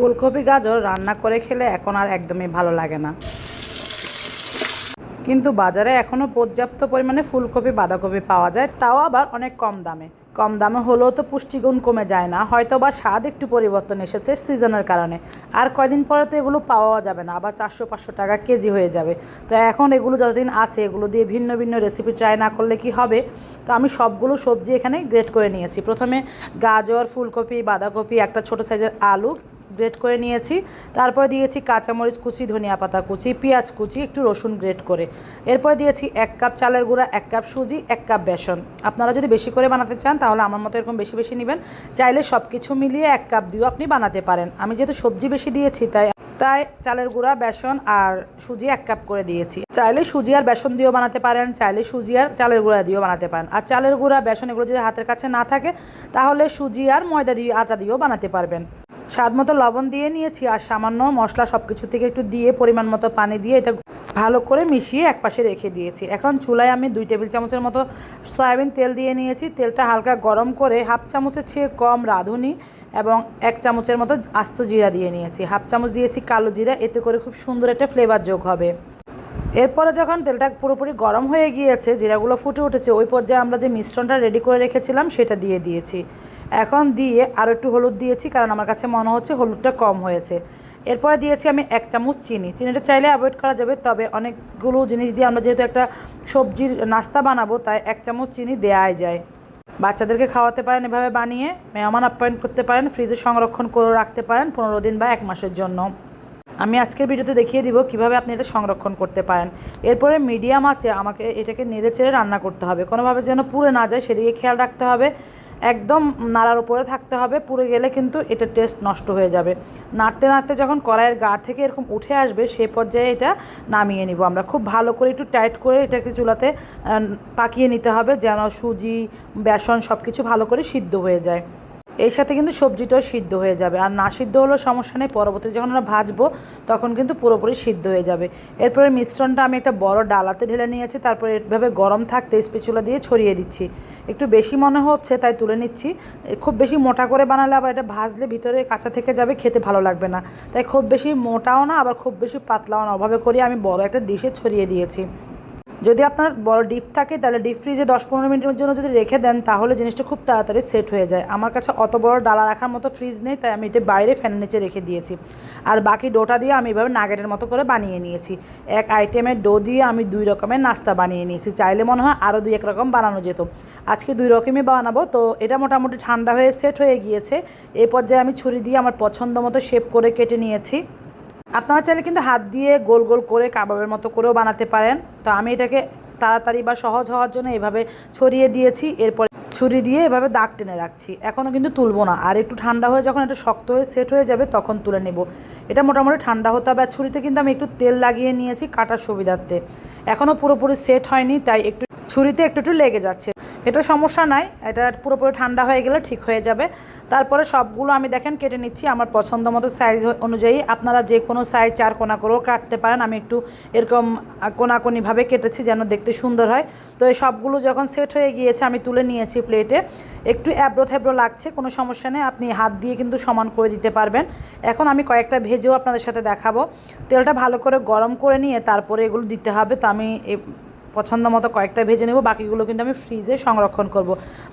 ফুলকপি গাজর রান্না করে খেলে এখন আর একদমই ভালো লাগে না। কিন্তু বাজারে এখনও পর্যাপ্ত পরিমাণে ফুলকপি, বাঁধাকপি পাওয়া যায়, তাও আবার অনেক কম দামে। কম দামে হলেও তো পুষ্টিগুণ কমে যায় না হয়তো বা স্বাদ একটু পরিবর্তন এসেছে সিজনের কারণে। আর কয়দিন পরে তো এগুলো পাওয়া যাবে না, আবার চারশো, পাঁচশো টাকা কেজি হয়ে যাবে। তো এখন এগুলো যতদিন আছে, এগুলো দিয়ে ভিন্ন ভিন্ন রেসিপি ট্রাই না করলে কি হবে? তো আমি সবগুলো সবজি এখানে গ্রেট করে নিয়েছি। প্রথমে গাজর, ফুলকপি, বাঁধাকপি, একটা ছোটো সাইজের আলু গ্রেট করে নিয়েছি। তারপরে দিয়েছি কাঁচামরিচ কুচি, ধনিয়া পাতা কুচি, পেঁয়াজ কুচি, একটু রসুন গ্রেট করে। এরপরে দিয়েছি এক কাপ চালের গুঁড়া, এক কাপ সুজি, এক কাপ বেসন। আপনারা যদি বেশি করে বানাতে চান, তাহলে আমার মতো এরকম বেশি বেশি নেবেন। চাইলে সব কিছু মিলিয়ে এক কাপ দিয়েও আপনি বানাতে পারেন। আমি যেহেতু সবজি বেশি দিয়েছি, তাই তাই চালের গুঁড়া, বেসন আর সুজি এক কাপ করে দিয়েছি। চাইলে সুজি আর বেসন দিয়েও বানাতে পারেন, চাইলে সুজি আর চালের গুঁড়া দিয়েও বানাতে পারেন। আর চালের গুঁড়া, বেসন এগুলো যদি হাতের কাছে না থাকে, তাহলে সুজি আর ময়দা দিয়ে, আটা দিয়েও বানাতে পারবেন। স্বাদ মতো লবণ দিয়ে নিয়েছি আর সামান্য মশলা সব কিছু থেকে একটু দিয়ে, পরিমাণ মতো পানি দিয়ে এটা ভালো করে মিশিয়ে একপাশে রেখে দিয়েছি। এখন চুলায় আমি দুই টেবিল চামচের মতো সয়াবিন তেল দিয়ে নিয়েছি। তেলটা হালকা গরম করে হাফ চামচের চেয়ে কম রাঁধুনি এবং এক চামচের মতো আস্ত জিরা দিয়ে নিয়েছি। হাফ চামচ দিয়েছি কালো জিরা, এতে করে খুব সুন্দর একটা ফ্লেভার যোগ হবে। এরপরে যখন তেলটা পুরোপুরি গরম হয়ে গিয়েছে, জিরাগুলো ফুটে উঠেছে, ওই পর্যায়ে আমরা যে মিশ্রণটা রেডি করে রেখেছিলাম, সেটা দিয়ে দিয়েছি। এখন দিয়ে আরও একটু হলুদ দিয়েছি, কারণ আমার কাছে মনে হচ্ছে হলুদটা কম হয়েছে। এরপরে দিয়েছি আমি এক চামচ চিনি। চিনিটা চাইলে অ্যাভয়েড করা যাবে, তবে অনেকগুলো জিনিস দিয়ে আমরা যেহেতু একটা সবজির নাস্তা বানাবো, তাই এক চামচ চিনি দেওয়াই যায়। বাচ্চাদেরকে খাওয়াতে পারেন এভাবে বানিয়ে, মেহমান আপ্যায়ন করতে পারেন ফ্রিজে সংরক্ষণ করে রাখতে পারেন পনেরো দিন বা এক মাসের জন্য। আমি আজকের ভিডিওতে দেখিয়ে দিব কীভাবে আপনি এটা সংরক্ষণ করতে পারেন। এরপরে মিডিয়াম আছে, আমাকে এটাকে নেড়ে চেড়ে রান্না করতে হবে। কোনোভাবে যেন পুড়ে না যায়, সেদিকে খেয়াল রাখতে হবে। একদম নাড়ার উপরে থাকতে হবে, পুড়ে গেলে কিন্তু এটা টেস্ট নষ্ট হয়ে যাবে। নাড়তে নাড়তে যখন কড়াইয়ের গা থেকে এরকম উঠে আসবে, সে পর্যায়ে এটা নামিয়ে নিব। আমরা খুব ভালো করে একটু টাইট করে এটাকে চুলাতে পাকিয়ে নিতে হবে যেন সুজি, বেসন সব কিছু ভালো করে সিদ্ধ হয়ে যায়। এর সাথে কিন্তু সবজিটাও সিদ্ধ হয়ে যাবে। আর না সিদ্ধ হলেও সমস্যা নেই পরবর্তীতে যখন আমরা ভাজবো, তখন কিন্তু পুরোপুরি সিদ্ধ হয়ে যাবে। এরপরে মিশ্রণটা আমি একটা বড় ডালাতে ঢেলে নিয়েছি, তারপরে এভাবে গরম থাকতে স্পেচুলা দিয়ে ছড়িয়ে দিচ্ছি। একটু বেশি মনে হচ্ছে তাই তুলে নিচ্ছি। খুব বেশি মোটা করে বানালে আবার এটা ভাজলে ভিতরে কাঁচা থেকে যাবে, খেতে ভালো লাগবে না। তাই খুব বেশি মোটাও না, আবার খুব বেশি পাতলাও না। ওভাবে করে আমি বড় একটা ডিশে ছড়িয়ে দিয়েছি। যদি আপনার বড় ডিপ থাকে, তাহলে ডিপ ফ্রিজে দশ পনেরো মিনিটের জন্য যদি রেখে দেন, তাহলে জিনিসটা খুব তাড়াতাড়ি সেট হয়ে যায়। আমার কাছে অত বড় ডালা রাখার মতো ফ্রিজ নেই, তাই আমি এটা বাইরে ফ্যানের নিচে রেখে দিয়েছি। আর বাকি ডোটা দিয়ে আমি এভাবে নাগেটের মতো করে বানিয়ে নিয়েছি। এক আইটেমের ডো দিয়ে আমি দুই রকমের নাস্তা বানিয়ে নিয়েছি। চাইলে মনে হয় আরও দুই এক রকম বানানো যেত। আজকে দুই রকমই বানাবো, তো এটা মোটামুটি ঠান্ডা হয়ে সেট হয়ে গিয়েছে। এই পর্যায়ে আমি ছুরি দিয়ে আমার পছন্দ মতো শেপ করে কেটে নিয়েছি। আপনারা চাইলে কিন্তু হাত দিয়ে গোল গোল করে কাবাবের মতো করেও বানাতে পারেন। তো আমি এটাকে তাড়াতাড়ি বা সহজ হওয়ার জন্য এভাবে ছড়িয়ে দিয়েছি। এরপর ছুরি দিয়ে এভাবে দাগ টেনে রাখছি। এখনও কিন্তু তুলবো না। আর একটু ঠান্ডা হয়ে যখন এটা শক্ত হয়ে সেট হয়ে যাবে তখন তুলে নেব। এটা মোটামুটি ঠান্ডা হতে হবে। আর ছুরিতে কিন্তু আমি একটু তেল লাগিয়ে নিয়েছি কাটার সুবিধার্থে। এখনও পুরোপুরি সেট হয়নি, তাই একটু ছুরিতে একটু একটু লেগে যাচ্ছে। এটা সমস্যা নাই, এটা পুরোপুরি ঠান্ডা হয়ে গেলে ঠিক হয়ে যাবে। তারপরে সবগুলো আমি দেখেন কেটে নিচ্ছি, আমার পছন্দ মতো সাইজ অনুযায়ী। আপনারা যে কোনো সাইজ চার কোনা করেও কাটতে পারেন, আমি একটু এরকম কোনাকুনিভাবে কেটেছি যেন দেখতে সুন্দর হয়। তো এই সবগুলো যখন সেট হয়ে গিয়েছে, আমি তুলে নিয়েছি প্লেটে একটু অ্যাব্রো থ্যাব্রো লাগছে, কোনো সমস্যা নেই, আপনি হাত দিয়ে কিন্তু সমান করে দিতে পারবেন। এখন আমি কয়েকটা ভেজেও আপনাদের সাথে দেখাবো। তেলটা ভালো করে গরম করে নিয়ে তারপরে এগুলো দিতে হবে। তো আমি পছন্দ মতো কয়েকটা ভেজে নেব, বাকিগুলো কিন্তু আমি ফ্রিজে সংরক্ষণ করব।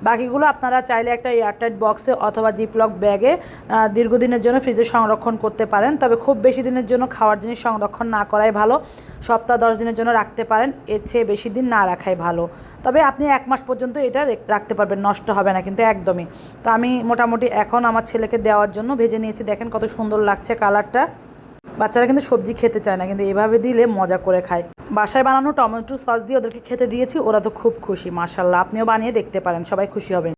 বাকিগুলো আপনারা চাইলে একটা এয়ারটাইট বক্সে অথবা জিপলক ব্যাগে দীর্ঘদিনের জন্য ফ্রিজে সংরক্ষণ করতে পারেন। তবে খুব বেশি দিনের জন্য খাওয়ার জিনিস সংরক্ষণ না করাই ভালো। সপ্তাহ দশ দিনের জন্য রাখতে পারেন, এর চেয়ে বেশি দিন না রাখাই ভালো। তবে আপনি এক মাস পর্যন্ত এটা রাখতে পারবেন, নষ্ট হবে না কিন্তু একদমই। তো আমি মোটামুটি এখন আমার ছেলেকে দেওয়ার জন্য ভেজে নিয়েছি, দেখেন কত সুন্দর লাগছে কালারটা। বাচ্চারা কিন্তু সবজি খেতে চায় না, কিন্তু এভাবে দিলে মজা করে খায়। বাসায় বানানো টমেটো সস দিয়ে ওদেরকে খেতে দিয়েছি, ওরা তো খুব খুশি মাশাল্লাহ আপনিও বানিয়ে দেখতে পারেন, সবাই খুশি হবেন